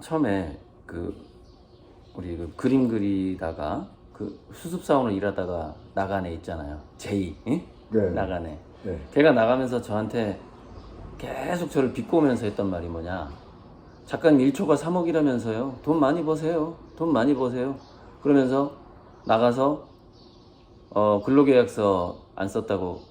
처음에 그 우리 그 그림 그리다가 그 수습 사원을 일하다가 나간 애 있잖아요. 제이, 응? 네. 나간 애. 네. 걔가 나가면서 저한테 계속 저를 비꼬면서 했던 말이 뭐냐. 작가님 1초가 3억이라면서요. 돈 많이 버세요. 돈 많이 버세요. 그러면서 나가서 어, 근로계약서 안 썼다고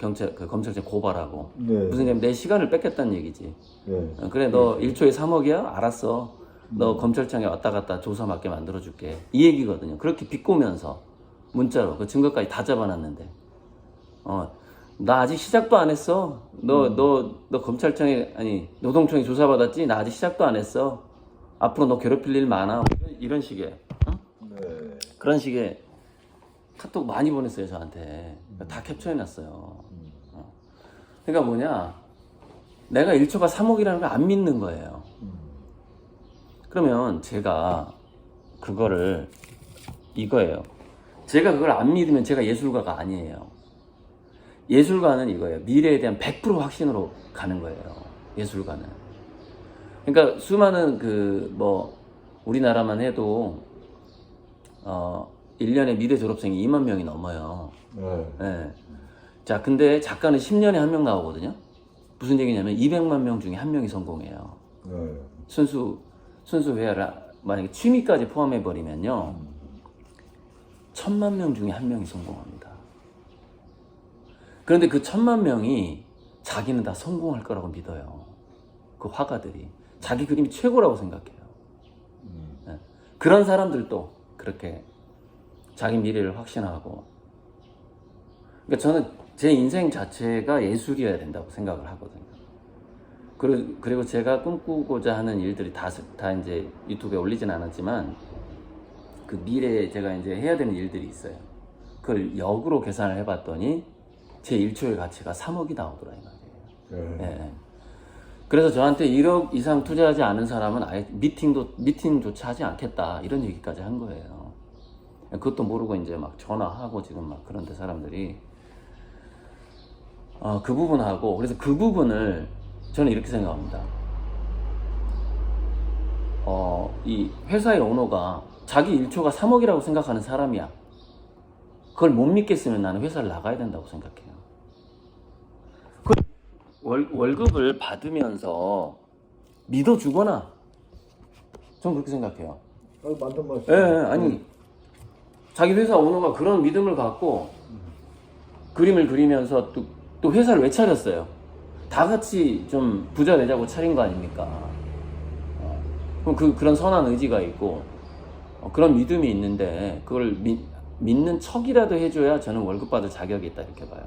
경찰 그 검찰청 고발하고 네. 무슨 얘기냐면 내 시간을 뺏겼다는 얘기지. 네. 어, 그래 너 1초에 3억이야? 알았어. 너 검찰청에 왔다 갔다 조사 받게 만들어 줄게. 이 얘기거든요. 그렇게 비꼬면서 문자로 그 증거까지 다 잡아놨는데 어, 나 아직 시작도 안 했어. 너너너 검찰청에 아니 노동청에 조사 받았지? 나 아직 시작도 안 했어. 앞으로 너 괴롭힐 일 많아. 이런, 이런 식의 응? 네. 그런 식의 카톡 많이 보냈어요 저한테. 다 캡처해놨어요. 어. 그러니까 뭐냐? 내가 1초가 3억이라는 걸 안 믿는 거예요. 그러면 제가 그거를 이거예요. 제가 그걸 안 믿으면 제가 예술가가 아니에요. 예술가는 이거예요. 미래에 대한 100% 확신으로 가는 거예요. 예술가는. 그러니까 수많은 그 뭐 우리나라만 해도 어 1년에 미대 졸업생이 2만 명이 넘어요. 네. 예. 자, 근데 작가는 10년에 한 명 나오거든요. 무슨 얘기냐면 200만 명 중에 한 명이 성공해요. 네. 순수 순수 회화를 만약에 취미까지 포함해 버리면요. 천만 명 중에 한 명이 성공합니다. 그런데 그 천만 명이 자기는 다 성공할 거라고 믿어요. 그 화가들이 자기 그림이 최고라고 생각해요. 예. 그런 사람들도 그렇게 자기 미래를 확신하고. 그러니까 저는 제 인생 자체가 예술이어야 된다고 생각을 하거든요. 그리고, 그리고 제가 꿈꾸고자 하는 일들이 다, 다 이제 유튜브에 올리진 않았지만 그 미래에 제가 이제 해야 되는 일들이 있어요. 그걸 역으로 계산을 해봤더니 제 1초의 가치가 3억이 나오더라 이 말이에요. 네. 예. 그래서 저한테 1억 이상 투자하지 않은 사람은 아예 미팅도 미팅조차 하지 않겠다 이런 얘기까지 한 거예요. 그것도 모르고 이제 막 전화하고 지금 막 그런데 사람들이 어, 그 부분하고 그래서 그 부분을 저는 이렇게 생각합니다. 어, 이 회사의 오너가 자기 1초가 3억이라고 생각하는 사람이야. 그걸 못 믿겠으면 나는 회사를 나가야 된다고 생각해요. 그 월, 월급을 받으면서 믿어주거나 전 그렇게 생각해요. 아, 맞는 말씀. 예, 예, 아니 자기 회사 오너가 그런 믿음을 갖고 그림을 그리면서 또, 또 회사를 왜 차렸어요? 다 같이 좀 부자 되자고 차린 거 아닙니까? 어, 그럼 그 그런 선한 의지가 있고 어, 그런 믿음이 있는데 그걸 믿, 믿는 척이라도 해줘야 저는 월급 받을 자격이 있다 이렇게 봐요.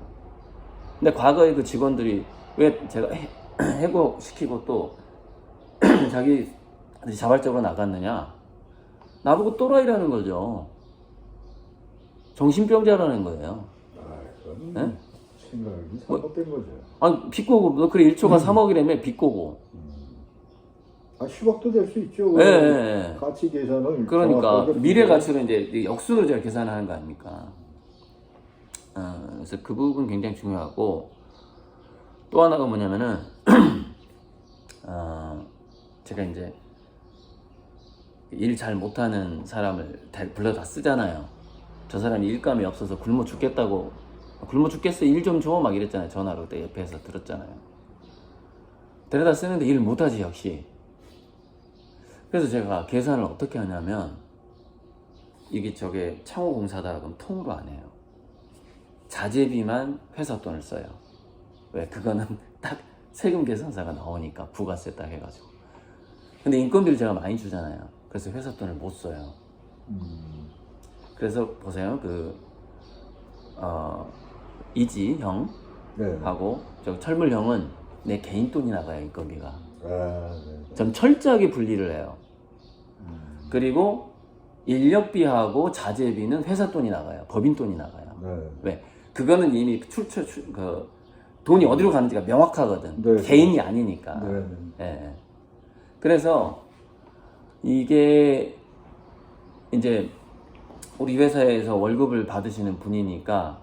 근데 과거에 그 직원들이 왜 제가 해, 해고시키고 또 자기 자발적으로 나갔느냐? 나보고 또라이라는 거죠. 정신병자라는 거예요. 아, 그건 네? 생각이 잘못된 거죠. 아니, 비꼬고, 너 그래 1초가 3억이라며, 비꼬고. 아, 10억도 될 수 있죠. 예, 예, 예. 가치 계산을 그러니까, 미래 가치로 이제 역수로 제가 계산하는 거 아닙니까? 어, 그래서 그 부분 굉장히 중요하고, 또 하나가 뭐냐면은, 어, 제가 이제 일 잘 못하는 사람을 다 불러다 쓰잖아요. 저 사람이 일감이 없어서 굶어 죽겠다고, 굶어 죽겠어, 일 좀 줘, 막 이랬잖아요. 전화로 그때 옆에서 들었잖아요. 데려다 쓰는데 일 못하지, 역시. 그래서 제가 계산을 어떻게 하냐면, 이게 저게 창호공사다 그럼 통으로 안 해요. 자재비만 회사 돈을 써요. 왜? 그거는 딱 세금 계산서가 나오니까 부가세 딱 해가지고. 근데 인건비를 제가 많이 주잖아요. 그래서 회사 돈을 못 써요. 음, 그래서 보세요. 그, 어, 이지 형하고 네. 저 철물 형은 내 개인 돈이 나가요, 인건비가. 아, 네. 전 철저하게 분리를 해요. 음, 그리고 인력비하고 자재비는 회사 돈이 나가요. 법인 돈이 나가요. 네. 왜? 그거는 이미 출처 출, 그 돈이 어디로 가는지가 명확하거든. 네. 개인이 아니니까. 네. 예, 예. 그래서 이게 이제 우리 회사에서 월급을 받으시는 분이니까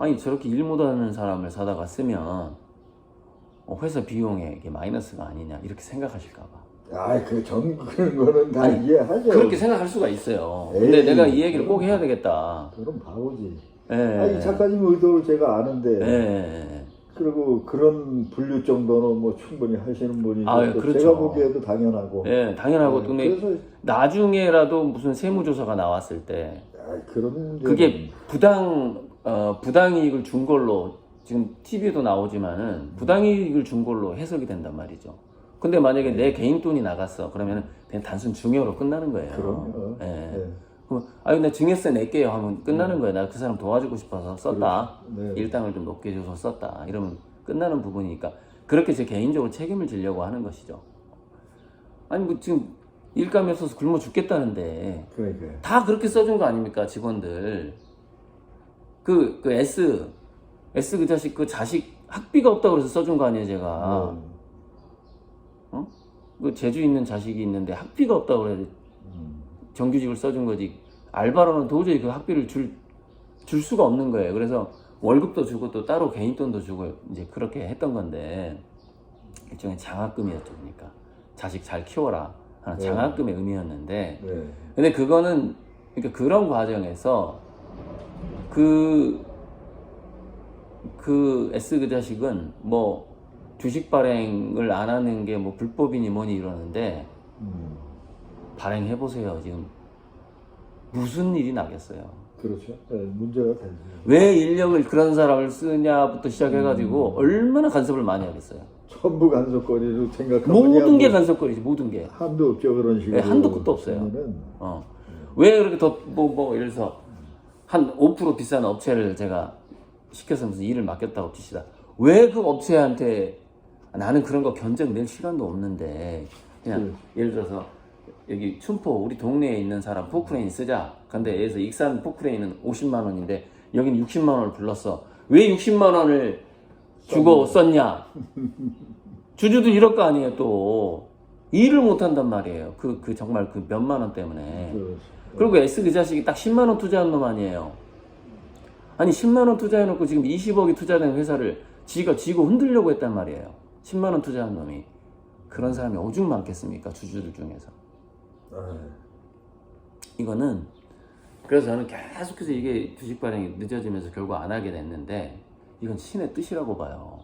아니 저렇게 일 못하는 사람을 사다가 쓰면 어, 회사 비용에 이게 마이너스가 아니냐 이렇게 생각하실까봐. 아, 그전 그런 거는 다 아니, 이해하죠. 그렇게 생각할 수가 있어요. 근데 에이, 내가 이 얘기를 꼭. 해야 되겠다. 그럼 바보지. 예. 아, 이 작가님 의도를 제가 아는데 예. 그리고 그런 분류 정도는 뭐 충분히 하시는 분이고 아유, 또 그렇죠. 제가 보기에도 당연하고. 예, 당연하고 네, 근데 그래서 나중에라도 무슨 세무조사가 나왔을 때 아, 그런 그게 부당 어, 부당이익을 준 걸로 지금 TV에도 나오지만은 부당이익을 준 걸로 해석이 된단 말이죠. 근데 만약에 내 개인 돈이 나갔어 그러면 그냥 단순 증여로 끝나는 거예요. 그럼요. 예. 네. 그럼 아유 나 증여세 낼게요 하면 끝나는 거예요. 나 그 사람 도와주고 싶어서 썼다. 네. 일당을 좀 높게 줘서 썼다. 이러면 끝나는 부분이니까 그렇게 제 개인적으로 책임을 지려고 하는 것이죠. 아니 뭐 지금 일감이 없어서 굶어 죽겠다는데 그러니까 다 그렇게 써준 거 아닙니까 직원들 그, 그 S S 그 자식 그 자식 학비가 없다고 그래서 써준 거 아니에요 제가. 음, 어? 그 재주 있는 자식이 있는데 학비가 없다고 그래. 음, 정규직을 써준 거지. 알바로는 도저히 그 학비를 줄, 줄 수가 없는 거예요. 그래서 월급도 주고 또 따로 개인 돈도 주고 이제 그렇게 했던 건데 일종의 장학금이었죠 그러니까. 자식 잘 키워라. 하는 네. 장학금의 의미였는데. 네. 근데 그거는 그러니까 그런 과정에서 그, 그 S 그 자식은 뭐 주식 발행을 안 하는 게 뭐 불법이니 뭐니 이러는데 음, 발행해 보세요 지금 무슨 일이 나겠어요. 그렇죠. 네, 문제가 되죠. 왜 인력을 그런 사람을 쓰냐부터 시작해가지고 얼마나 간섭을 많이 하겠어요. 전부 간섭거리로 생각하면 모든 게뭐 간섭거리지 모든 게. 한도 없죠 그런 식으로. 네, 한도 끝도 없어요. 어. 왜 그렇게 더, 뭐, 뭐, 예를 들어서, 한 5% 비싼 업체를 제가 시켜서 무슨 일을 맡겼다고 칩시다. 왜 그 업체한테, 아, 나는 그런 거 견적 낼 시간도 없는데, 그냥, 음. 예를 들어서, 여기 춘포, 우리 동네에 있는 사람 포크레인 쓰자. 근데 여기서 익산 포크레인은 50만 원인데, 여긴 60만 원을 불렀어. 왜 60만 원을 주고 썼냐? 주주도 이럴 거 아니에요, 또. 일을 못 한단 말이에요. 그, 그 정말 그 몇만 원 때문에. 그렇죠. 그리고 S 그 자식이 딱 10만 원 투자한 놈 아니에요. 아니 10만 원 투자해놓고 지금 20억이 투자된 회사를 지가 쥐고 흔들려고 했단 말이에요. 10만 원 투자한 놈이 그런 사람이 오죽 많겠습니까 주주들 중에서. 아, 이거는 그래서 저는 계속해서 이게 주식 발행이 늦어지면서 결국 안 하게 됐는데 이건 신의 뜻이라고 봐요.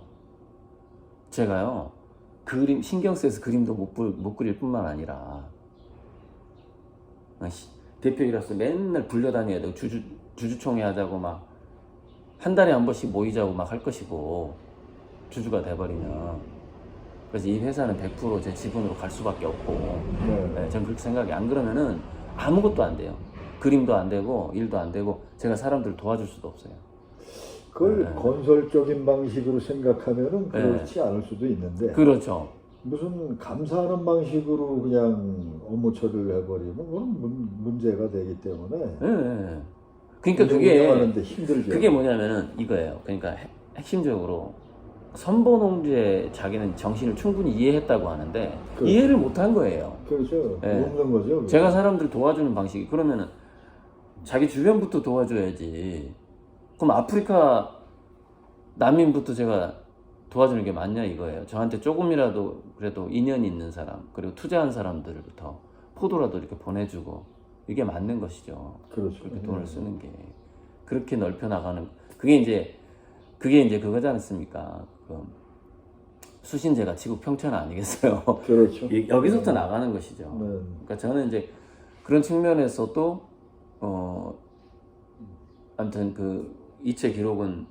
제가요 그림 신경 써서 그림도 못, 부- 못 그릴 뿐만 아니라 아, 씨, 대표이라서 맨날 불려다녀야 되고 주주 주주총회 하자고 막 한 달에 한 번씩 모이자고 막 할 것이고 주주가 돼버리면 그래서 이 회사는 100%제 지분으로 갈 수밖에 없고 네. 네, 전 그렇게 생각해. 안 그러면은 아무것도 안 돼요. 그림도 안 되고 일도 안 되고 제가 사람들 도와줄 수도 없어요. 그걸 네. 건설적인 방식으로 생각하면은 그렇지 않을 수도 있는데 그렇죠. 무슨 감사하는 방식으로 그냥 업무 처리를 해버리면 그건 문, 문제가 되기 때문에 예, 예. 그러니까 운영- 그게 힘들죠. 그게 뭐냐면은 이거예요. 그러니까 핵- 핵심적으로 선본홍주의 자기는 정신을 충분히 이해했다고 하는데 그렇죠. 이해를 못한 거예요. 그렇죠. 네. 없는 거죠. 제가 사람들 도와주는 방식이 그러면은 자기 주변부터 도와줘야지. 그럼 아프리카 난민부터 제가 도와주는 게 맞냐 이거예요. 저한테 조금이라도 그래도 인연이 있는 사람 그리고 투자한 사람들부터 포도라도 이렇게 보내주고 이게 맞는 것이죠. 그렇죠. 그렇게 네. 돈을 쓰는 게 그렇게 넓혀 나가는 그게 이제 그게 이제 그거지 않습니까? 그 수신제가 지구 평천 아니겠어요? 그렇죠. 이- 여기서부터 나가는 것이죠. 네. 그러니까 저는 이제 그런 측면에서도 어 아무튼 그 이체 기록은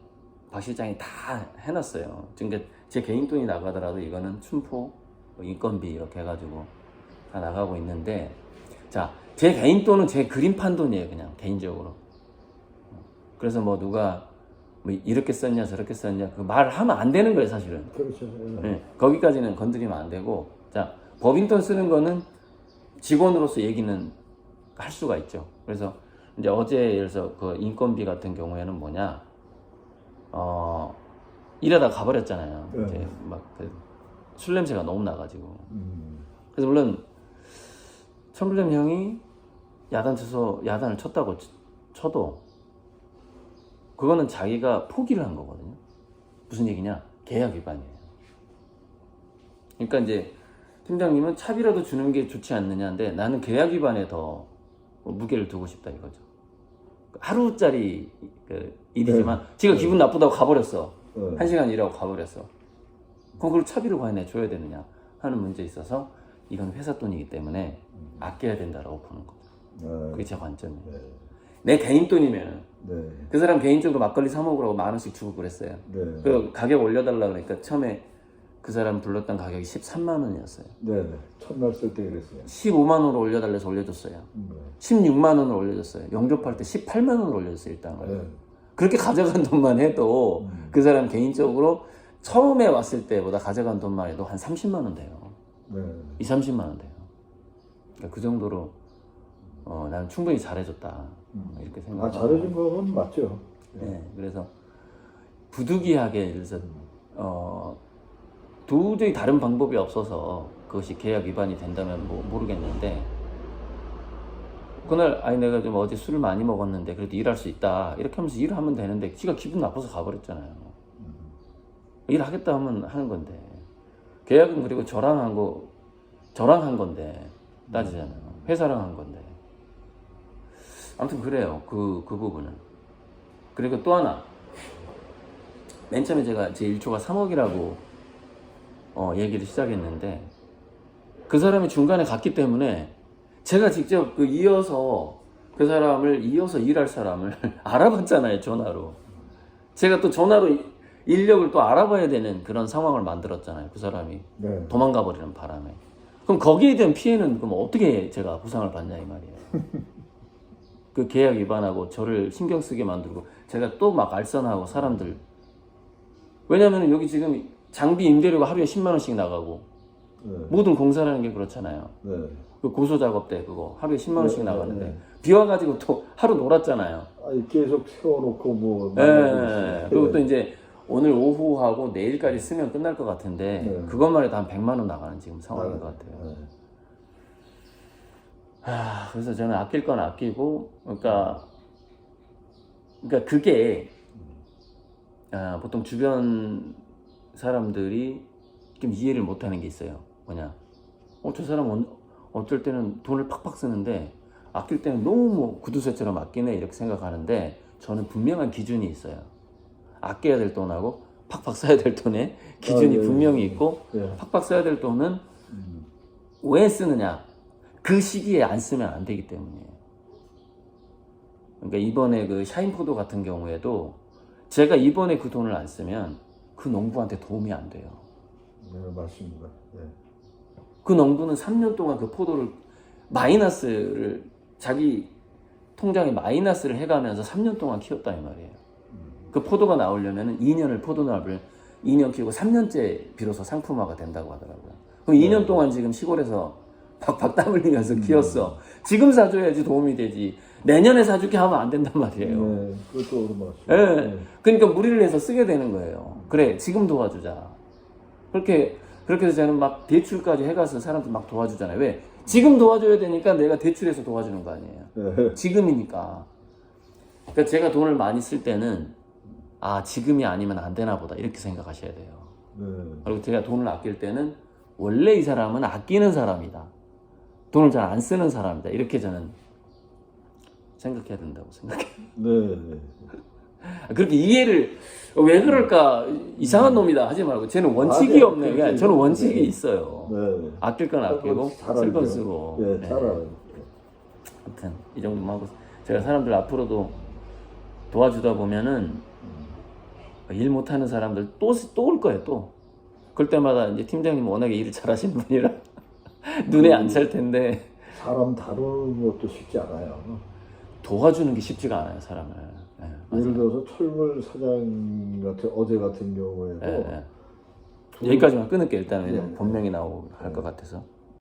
박 실장이 다 해놨어요. 그러니까 제 개인 돈이 나가더라도 이거는 춘포 뭐 인건비 이렇게 해가지고 다 나가고 있는데 자 제 개인 돈은 제 그림판 돈이에요 그냥 개인적으로. 그래서 뭐 누가 뭐 이렇게 썼냐 저렇게 썼냐 그 말을 하면 안 되는 거예요 사실은. 그렇죠. 예. 네, 거기까지는 건드리면 안 되고 자 법인 돈 쓰는 거는 직원으로서 얘기는 할 수가 있죠. 그래서 이제 어제 예를 들어서 그 인건비 같은 경우에는 뭐냐 어 일하다 가버렸잖아요. 네. 이제 막술 냄새가 너무 나가지고 음, 그래서 물론 천블렘 형이 야단 쳐서 야단을 쳤다고 치- 쳐도 그거는 자기가 포기를 한 거거든요. 무슨 얘기냐? 계약 위반이에요. 그러니까 이제 팀장님은 차비라도 주는 게 좋지 않느냐인데 나는 계약 위반에 더 무게를 두고 싶다 이거죠. 하루짜리 그 일이지만 지가 기분 나쁘다고 가버렸어. 네. 한 시간 일하고 가버렸어. 그럼 그걸 차비로 과연 줘야 되느냐 하는 문제에 있어서 이건 회사 돈이기 때문에 아껴야 된다라고 보는 거죠. 네. 그게 제 관점이에요. 네. 내 개인 돈이면 네. 그 사람 개인적으로 막걸리 사 먹으라고 만 원씩 주고 그랬어요. 네. 그 가격 올려달라 그러니까 처음에 그 사람 불렀던 가격이 13만 원이었어요. 네. 네. 첫날 쓸 때 그랬어요. 15만 원으로 올려달래서 올려줬어요. 네. 16만 원을 올려줬어요. 영접할 때 18만 원을 올려줬어요 일단. 네. 그렇게 가져간 돈만 해도 음. 그 사람 개인적으로 처음에 왔을 때보다 가져간 돈만 해도 한 30만 원 돼요. 네. 2, 30만 원 돼요. 그러니까 그 정도로 어, 나는 충분히 잘해줬다 이렇게 아 생각하고 잘해준 건 맞죠. 네, 그래서 부득이하게 그래서 어, 도저히 다른 방법이 없어서 그것이 계약 위반이 된다면 뭐 모르겠는데 그날 아니 내가 좀 어제 술을 많이 먹었는데 그래도 일할 수 있다 이렇게 하면서 일을 하면 되는데 지가 기분 나빠서 가버렸잖아요. 일하겠다 하면 하는 건데. 계약은 그리고 저랑 한 거 저랑 한 건데 따지자면. 회사랑 한 건데. 아무튼 그래요 그그 부분은. 그리고 또 하나. 맨 처음에 제가 제 1초가 3억이라고 어, 얘기를 시작했는데 그 사람이 중간에 갔기 때문에 제가 직접 그 이어서 그 사람을 이어서 일할 사람을 알아봤잖아요 전화로. 제가 또 전화로 이- 인력을 또 알아봐야 되는 그런 상황을 만들었잖아요 그 사람이. 네. 도망가 버리는 바람에. 그럼 거기에 대한 피해는 그럼 어떻게 제가 보상을 받냐 이 말이에요. 그 계약 위반하고 저를 신경 쓰게 만들고 제가 또 막 알선하고 사람들. 왜냐면 여기 지금 장비 임대료가 하루에 10만 원씩 나가고 네. 모든 공사라는 게 그렇잖아요 네. 그 고소 작업 때 그거 하루에 10만 원씩 네, 나가는데 네. 비 와가지고 또 하루 놀았잖아요 아니 계속 세워놓고 뭐. 예. 그리고 또 이제 오늘 오후하고 내일까지 쓰면 끝날 것 같은데 네. 그것만 해도 한 100만 원 나가는 지금 상황인 네. 것 같아요 네. 아, 그래서 저는 아낄 건 아끼고, 그러니까, 그러니까 그게 아, 보통 주변 사람들이 좀 이해를 못하는 게 있어요. 뭐냐? 어, 저 사람 은 어쩔 때는 돈을 팍팍 쓰는데 아낄 때는 너무 뭐 구두쇠처럼 아끼네 이렇게 생각하는데 저는 분명한 기준이 있어요. 아껴야 될 돈하고 팍팍 써야 될 돈에 기준이 아, 네, 분명히 네. 있고 네. 팍팍 써야 될 돈은 음. 왜 쓰느냐? 그 시기에 안 쓰면 안 되기 때문이에요. 그러니까 이번에 그 샤인포도 같은 경우에도 제가 이번에 그 돈을 안 쓰면 그 농부한테 도움이 안 돼요. 네, 맞습니다. 네. 그 농부는 3년 동안 그 포도를 마이너스를 자기 통장에 마이너스를 해가면서 3년 동안 키웠다 이 말이에요. 그 포도가 나오려면 2년을 포도나무를 2년 키우고 3년째 비로소 상품화가 된다고 하더라고요. 그럼 2년 동안 지금 시골에서 박박 땀 흘리면서 키웠어. 지금 사줘야지 도움이 되지. 내년에 사줄게 하면 안 된단 말이에요. 네, 그것도 맞죠. 예. 그러니까 무리를 해서 쓰게 되는 거예요. 그래, 지금 도와주자. 그렇게, 그렇게 해서 저는 막 대출까지 해가서 사람들 막 도와주잖아요. 왜? 지금 도와줘야 되니까 내가 대출해서 도와주는 거 아니에요. 네. 지금이니까. 그러니까 제가 돈을 많이 쓸 때는, 아, 지금이 아니면 안 되나 보다. 이렇게 생각하셔야 돼요. 네. 그리고 제가 돈을 아낄 때는, 원래 이 사람은 아끼는 사람이다. 돈을 잘 안 쓰는 사람이다. 이렇게 저는 생각해야 된다고 생각해요. 네. 네. 그렇게 이해를 왜 그럴까 이상한 놈이다 하지 말고 쟤는 원칙이 아니요, 없네. 그냥 저는 있- 원칙이 네. 있어요. 네. 아낄 건 아끼고 잘쓸 건. 쓰고. 예, 네. 잘 알아요. 아무튼 이 정도만 하고 제가 사람들 앞으로도 도와주다 보면은 일 못하는 사람들 또 또 올 거예요 또. 그럴 때마다 이제 팀장님 워낙에 일을 잘하시는 분이라 눈에 안 찰 텐데 사람 다루는 것도 쉽지 않아요. 도와주는 게 쉽지가 않아요 사람을. 네, 맞아요. 예를 들어서 철물 사장 같은 어제 같은 경우에도 네, 네. 여기까지만 끊을게요 일단은 네. 왜냐면 본명이 나오고 할 것 같아서